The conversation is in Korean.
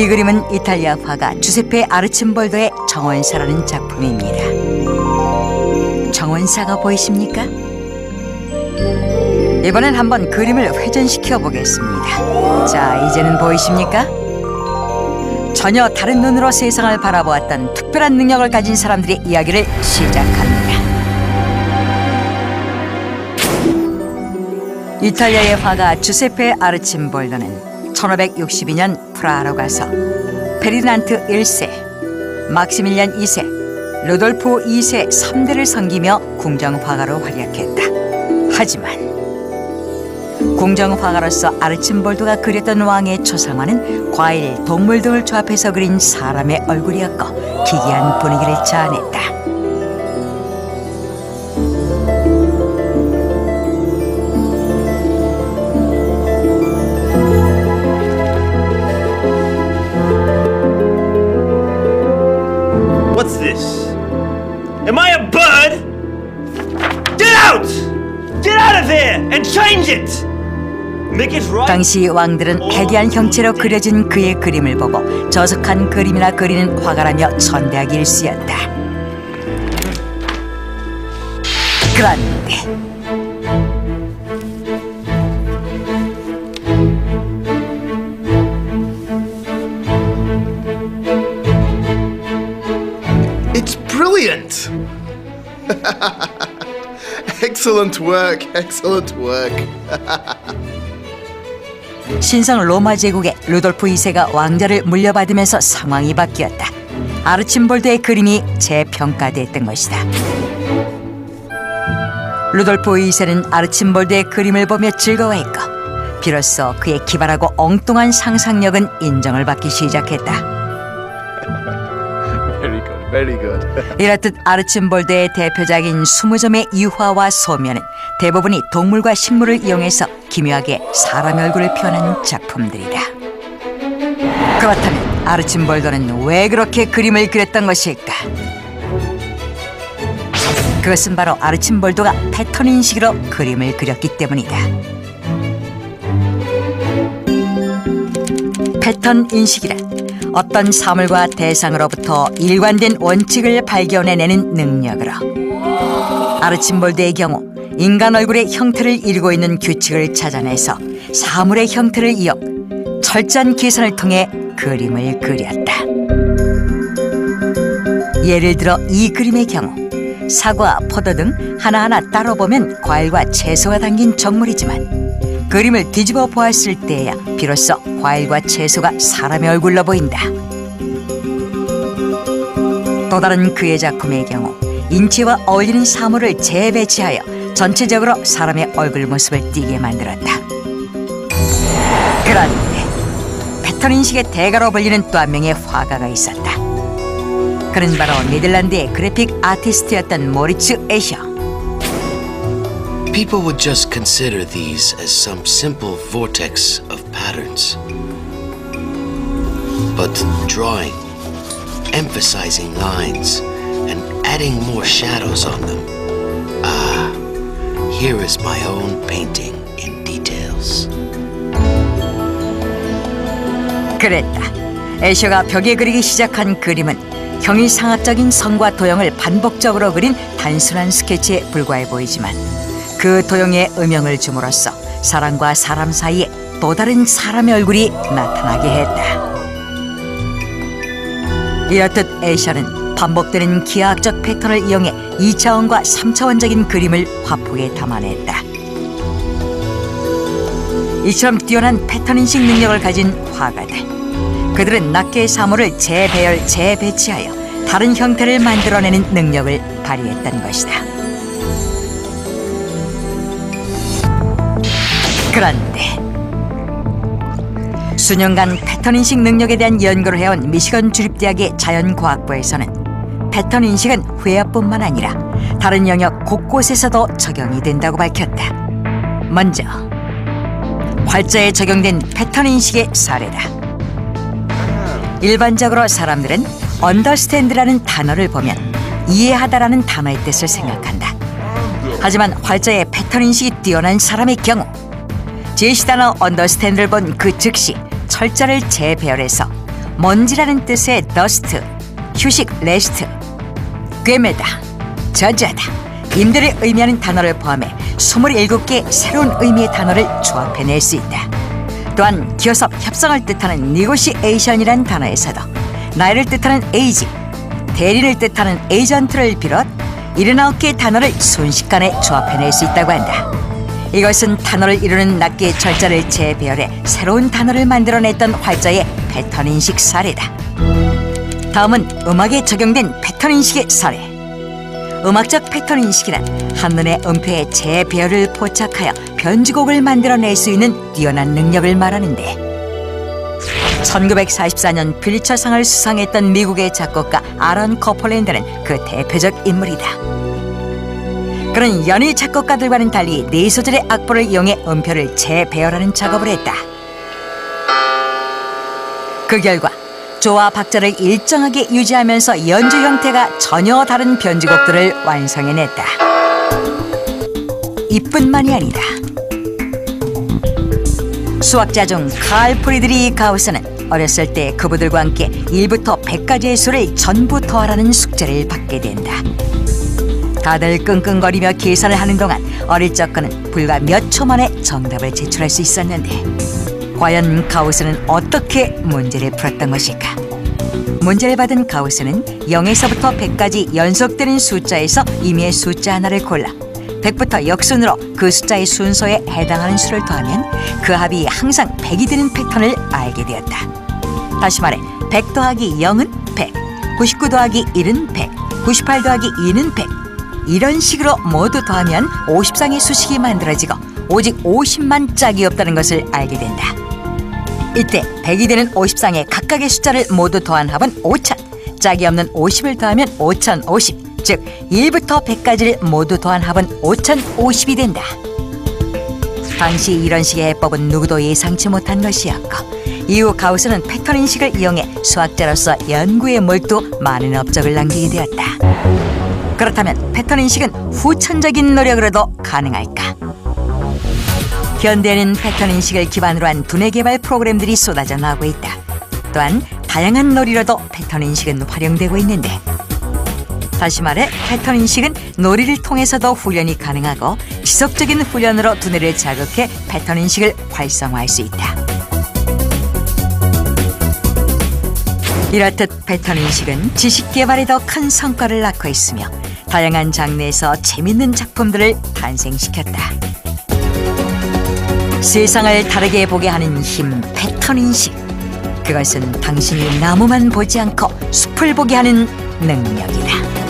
이 그림은 이탈리아 화가 주세페 아르침볼도의 정원사라는 작품입니다. 정원사가 보이십니까? 이번엔 한번 그림을 회전시켜 보겠습니다. 자, 이제는 보이십니까? 전혀 다른 눈으로 세상을 바라보았던 특별한 능력을 가진 사람들의 이야기를 시작합니다. 이탈리아의 화가 주세페 아르침볼도는 1562년 프라하로 가서 페르난트 1세, 막시밀리안 2세, 루돌프 2세 3대를 섬기며 궁정화가로 활약했다. 하지만 궁정화가로서 아르침볼도가 그렸던 왕의 초상화는 과일, 동물 등을 조합해서 그린 사람의 얼굴이었고 기괴한 분위기를 자아냈다. 당시 왕들은 해괴한 형체로 그려진 그의 그림을 보고 저속한 그림이나 그리는 화가라며 천대하기 일쑤였다. 그런데 It's brilliant! excellent work, excellent work. 신성 로마 제국의 루돌프 2세가 왕자를 물려받으면서 상황이 바뀌었다. 아르침볼드의 그림이 재평가됐던 것이다. 루돌프 2세는 아르침볼드의 그림을 보며 즐거워했고 비로소 그의 기발하고 엉뚱한 상상력은 인정을 받기 시작했다. Very good. 이렇듯 아르침볼드의 대표작인 20점의 유화와 소면은 대부분이 동물과 식물을 이용해서 기묘하게 사람의 얼굴을 표현한 작품들이다. 그렇다면 아르침볼드는 왜 그렇게 그림을 그렸던 것일까? 그것은 바로 아르침볼드가 패턴 인식으로 그림을 그렸기 때문이다. 패턴 인식이란 어떤 사물과 대상으로부터 일관된 원칙을 발견해내는 능력으로 아르침볼드의 경우 인간 얼굴의 형태를 이루고 있는 규칙을 찾아내서 사물의 형태를 이용 철저한 계산을 통해 그림을 그렸다. 예를 들어 이 그림의 경우 사과, 포도 등 하나하나 따로 보면 과일과 채소가 담긴 정물이지만 그림을 뒤집어 보았을 때야 비로소 과일과 채소가 사람의 얼굴로 보인다. 또 다른 그의 작품의 경우 인체와 어울리는 사물을 재배치하여 전체적으로 사람의 얼굴 모습을 띠게 만들었다. 그런데 패턴 인식의 대가로 불리는 또 한 명의 화가가 있었다. 그는 바로 네덜란드의 그래픽 아티스트였던 모리츠 에셔. People would just consider these as some simple vortex of patterns. But drawing, emphasizing lines, and adding more shadows on them. Ah, here is my own painting in details. 그랬다. 에셔가 벽에 그리기 시작한 그림은 형이상학적인 성과 도형을 반복적으로 그린 단순한 스케치에 불과해 보이지만 그 도형에 음영을 줌으로써 사람과 사람 사이에 또 다른 사람의 얼굴이 나타나게 했다. 이렇듯 에셔는 반복되는 기하학적 패턴을 이용해 2차원과 3차원적인 그림을 화폭에 담아냈다. 이처럼 뛰어난 패턴 인식 능력을 가진 화가들. 그들은 낱개의 사물을 재배열, 재배치하여 다른 형태를 만들어내는 능력을 발휘했던 것이다. 그런데 수년간 패턴 인식 능력에 대한 연구를 해온 미시건 주립대학의 자연과학부에서는 패턴 인식은 회화뿐만 아니라 다른 영역 곳곳에서도 적용이 된다고 밝혔다. 먼저 활자에 적용된 패턴 인식의 사례다. 일반적으로 사람들은 understand라는 단어를 보면 이해하다라는 단어의 뜻을 생각한다. 하지만 활자의 패턴 인식이 뛰어난 사람의 경우 제시 단어 understand를 본 그 즉시 철자를 재배열해서 먼지라는 뜻의 dust, 휴식 레스트, 꿰매다, 저자다, 임대를 의미하는 단어를 포함해 27개 새로운 의미의 단어를 조합해낼 수 있다. 또한 교섭, 협상을 뜻하는 negotiation이란 단어에서도 나이를 뜻하는 age, 대리를 뜻하는 에이전트를 비롯 79개의 단어를 순식간에 조합해낼 수 있다고 한다. 이것은 단어를 이루는 낱개의 철자를 재배열해 새로운 단어를 만들어냈던 활자의 패턴 인식 사례다. 다음은 음악에 적용된 패턴 인식의 사례. 음악적 패턴 인식이란 한눈에 음표의 재배열을 포착하여 변주곡을 만들어낼 수 있는 뛰어난 능력을 말하는데 1944년 필리처상을 수상했던 미국의 작곡가 아런 커플랜드는 그 대표적 인물이다. 그는 연일 작곡가들과는 달리 네 소절의 악보를 이용해 음표를 재배열하는 작업을 했다. 그 결과 조와 박자를 일정하게 유지하면서 연주 형태가 전혀 다른 변주곡들을 완성해냈다. 이뿐만이 아니다. 수학자 중 칼 프리드리 가우스는 어렸을 때 그부들과 함께 1부터 100까지의 수를 전부 더하라는 숙제를 받게 된다. 다들 끙끙거리며 계산을 하는 동안 어릴 적 그는 불과 몇 초 만에 정답을 제출할 수 있었는데 과연 가우스는 어떻게 문제를 풀었던 것일까? 문제를 받은 가우스는 0에서부터 100까지 연속되는 숫자에서 임의의 숫자 하나를 골라 100부터 역순으로 그 숫자의 순서에 해당하는 수를 더하면 그 합이 항상 100이 되는 패턴을 알게 되었다. 다시 말해 100 더하기 0은 100, 99 더하기 1은 100, 98 더하기 2는 100 이런 식으로 모두 더하면 50쌍의 수식이 만들어지고 오직 50만 짝이 없다는 것을 알게 된다. 이때 100이 되는 50쌍의 각각의 숫자를 모두 더한 합은 5000 짝이 없는 50을 더하면 5050 즉 1부터 100까지를 모두 더한 합은 5050이 된다. 당시 이런 식의 해법은 누구도 예상치 못한 것이었고 이후 가우스는 패턴 인식을 이용해 수학자로서 연구에 몰두 많은 업적을 남기게 되었다 그렇다면 패턴 인식은 후천적인 노력으로도 가능할까? 현대에는 패턴 인식을 기반으로 한 두뇌 개발 프로그램들이 쏟아져 나오고 있다. 또한 다양한 놀이로도 패턴 인식은 활용되고 있는데 다시 말해 패턴 인식은 놀이를 통해서도 훈련이 가능하고 지속적인 훈련으로 두뇌를 자극해 패턴 인식을 활성화할 수 있다. 이렇듯 패턴 인식은 지식 개발에 더 큰 성과를 낳고 있으며 다양한 장르에서 재밌는 작품들을 탄생시켰다. 세상을 다르게 보게 하는 힘 패턴 인식 그것은 당신이 나무만 보지 않고 숲을 보게 하는 능력이다.